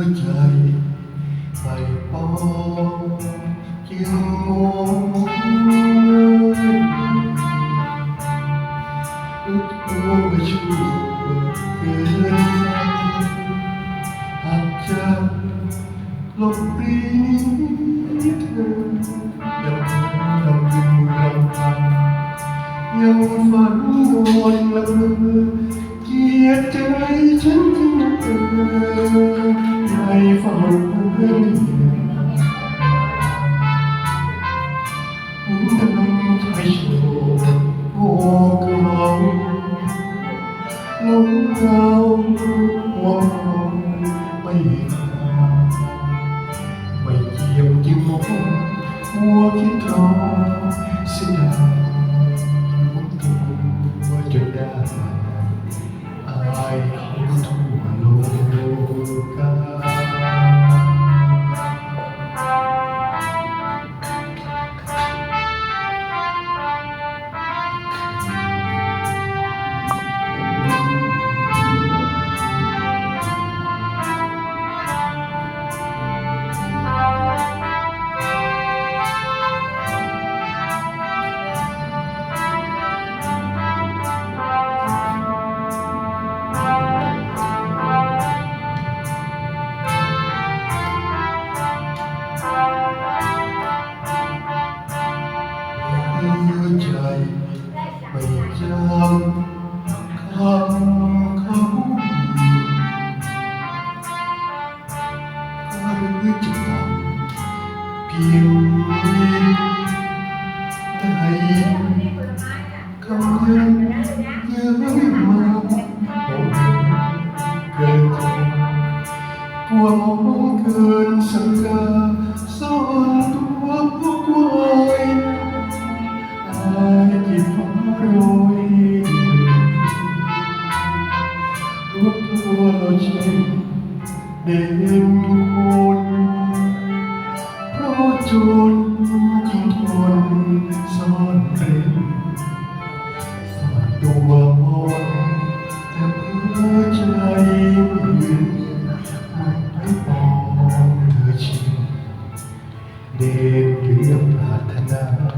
อใจไปปองจึงงงตัวชั่วเกินอาจจะลบหลีเธอยังลำดึงลำพันยังฝันวนละเมอเกียดใจฉันถึงเธ ไม่เฝ้าเพื่อนดังใจโชว์โอ้เขาลงเราวเราไม่ไม่เยี่ยมยิ่งมองหัวคิดรอเสียดาย หัวใจไม่จำคำเขาก็รู้จักเพียงได้ เป็นคนเพราะจนยิ่งทนซ่อนเร้นซ่อนตัวมนแต่เพื่อใจมืนมันไม่ปองเธอชินเด็กเรียบปรารถนา